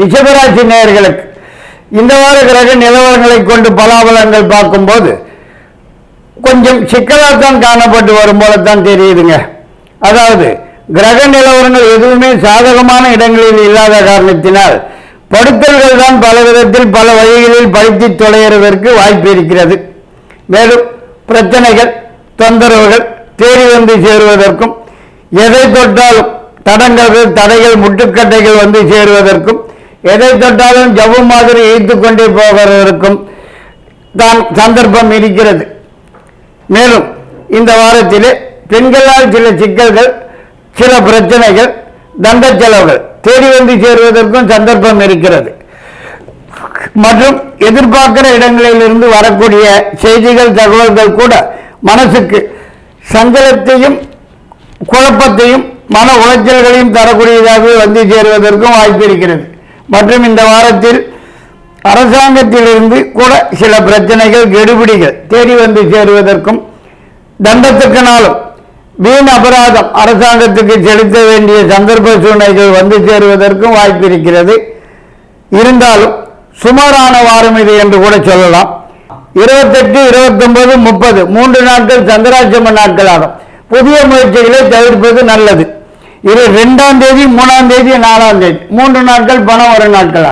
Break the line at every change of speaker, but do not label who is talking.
ரிஷபராசி நேயர்களுக்கு இந்த வார கிரக நிலவரங்களை கொண்டு பலாபலங்கள் பார்க்கும்போது கொஞ்சம் சிக்கலாக தான் காணப்பட்டு வரும் தான் தெரியுதுங்க. அதாவது கிரக நிலவரங்கள் எதுவுமே சாதகமான இடங்களில் இல்லாத காரணத்தினால் படுத்தல்கள் தான் பல விதத்தில் பல வழிகளில் பழுத்தி தொலைகிறதற்கு வாய்ப்பு இருக்கிறது. மேலும் பிரச்சனைகள் தொந்தரவுகள் தேடி வந்து சேருவதற்கும் எதை தொட்டாலும் தடங்கல்கள் தடைகள் முட்டுக்கட்டைகள் வந்து சேருவதற்கும் எதை தொட்டாலும் ஜவ்வு மாதிரி இழுத்து கொண்டே போகிறதற்கும் தான் சந்தர்ப்பம் இருக்கிறது. மேலும் இந்த வாரத்திலே பெண்களால் சில சிக்கல்கள் சில பிரச்சனைகள் தண்ட செலவுகள் தேடி வந்து சேருவதற்கும் சந்தர்ப்பம் இருக்கிறது. மற்றும் எதிர்பார்க்கிற இடங்களிலிருந்து வரக்கூடிய செய்திகள் தகவல்கள் கூட மனசுக்கு சஞ்சலத்தையும் குழப்பத்தையும் மன உளைச்சல்களையும் தரக்கூடியதாகவே வந்து சேருவதற்கும் வாய்ப்பு இருக்கிறது. மற்றும் இந்த வாரத்தில் அரசாங்கத்திலிருந்து கூட சில பிரச்சனைகள் கெடுபிடிகள் தேடி வந்து சேருவதற்கும் தண்டத்துக்கு நாளும் வீண் அபராதம் அரசாங்கத்துக்கு செலுத்த வேண்டிய சந்தர்ப்ப சூழ்நிலைகள் வந்து சேருவதற்கும் வாய்ப்பு இருக்கிறது. இருந்தாலும் சுமாரான வாரம் இது என்று கூட சொல்லலாம். இருபத்தெட்டு இருபத்தொன்பது முப்பது மூன்று நாட்கள் சந்திராட்சம நாட்கள் ஆகும் புதிய முயற்சிகளை தவிர்ப்பது நல்லது. இது ரெண்டாம் தேதி மூணாம் தேதி நாலாம் தேதி. மூன்று நாட்கள் பணம் வரும் நாட்கள்?